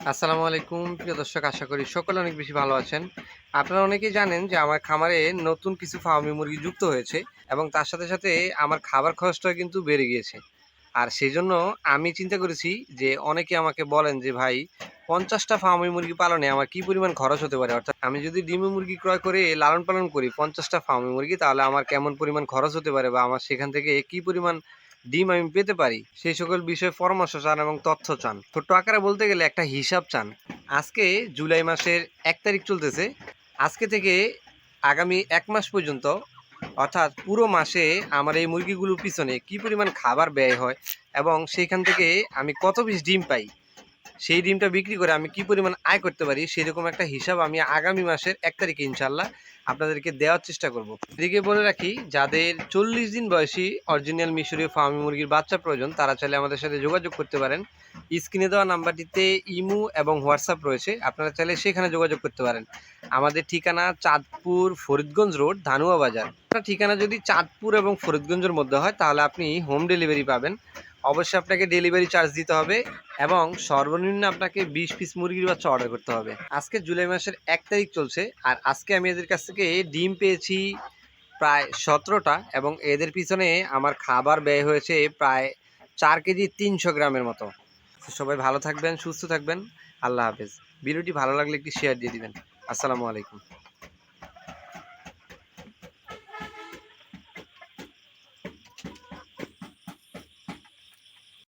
আসসালামু আলাইকুম, প্রিয় দর্শক, আশা করি সকলে অনেক বেশি ভালো আছেন। আপনারা অনেকেই জানেন যে আমার খামারে নতুন কিছু ফার্মি মুরগি যুক্ত হয়েছে এবং তার সাথে সাথে আমার খাবার খরচটা কিন্তু বেড়ে গিয়েছে। আর সেই জন্য আমি চিন্তা করেছি যে অনেকে আমাকে বলেন যে, ভাই, পঞ্চাশটা ফার্মি মুরগি পালনে আমার কি পরিমাণ খরচ হতে পারে? অর্থাৎ আমি যদি ডিমে মুরগি ক্রয় করে লালন পালন করি পঞ্চাশটা ফার্মি মুরগি, তাহলে আমার কেমন পরিমাণ খরচ হতে পারে বা আমার সেখান থেকে কি পরিমাণ ডিম আমি পেতে পারি। সেই সকল বিষয়ে পরামর্শ চান এবং তথ্য চান। ছোট্ট আকারে বলতে গেলে একটা হিসাব চান। আজকে জুলাই মাসের এক তারিখ চলতেছে। আজকে থেকে আগামী এক মাস পর্যন্ত, অর্থাৎ পুরো মাসে আমার এই মুরগিগুলোর পিছনে কি পরিমাণ খাবার ব্যয় হয় এবং সেইখান থেকে আমি কত পিস ডিম পাই। সেই ডিমটা বিক্রি করে আমি কি পরিমাণ আয় করতে পারি সেরকম একটা হিসাব আমি আগামী মাসের এক তারিখে ইনশাল্লাহ আপনাদেরকে দেওয়ার চেষ্টা করব। এদিকে বলে রাখি, যাদের চল্লিশ দিন বয়সী অরিজিনাল মিশরীয় ফার্মি মুরগির বাচ্চা প্রয়োজন, তারা চাইলে আমাদের সাথে যোগাযোগ করতে পারেন। স্ক্রিনে দেওয়া নাম্বারটিতে ইমু এবং হোয়াটসঅ্যাপ রয়েছে, আপনারা চাইলে সেখানে যোগাযোগ করতে পারেন। আমাদের ঠিকানা চাঁদপুর ফরিদগঞ্জ রোড, ধানুয়া বাজার। আপনার ঠিকানা যদি চাঁদপুর এবং ফরিদগঞ্জের মধ্যে হয়, তাহলে আপনি হোম ডেলিভারি পাবেন। অবশ্যই আপনাকে ডেলিভারি চার্জ দিতে হবে। এবং সর্বনিম্ন আপনাকে বিশ পিস মুরগির বাচ্চা অর্ডার করতে হবে। আজকে জুলাই মাসের এক তারিখ চলছে আর আজকে আমি এদের কাছ থেকে ডিম পেয়েছি প্রায় সতেরোটা এবং এদের পিছনে আমার খাবার ব্যয় হয়েছে প্রায় চার কেজি তিনশো গ্রামের মতো। সবাই ভালো থাকবেন, সুস্থ থাকবেন। আল্লাহ হাফেজ। ভিডিওটি ভালো লাগলে একটি শেয়ার দিয়ে দিবেন। আসসালামু আলাইকুম।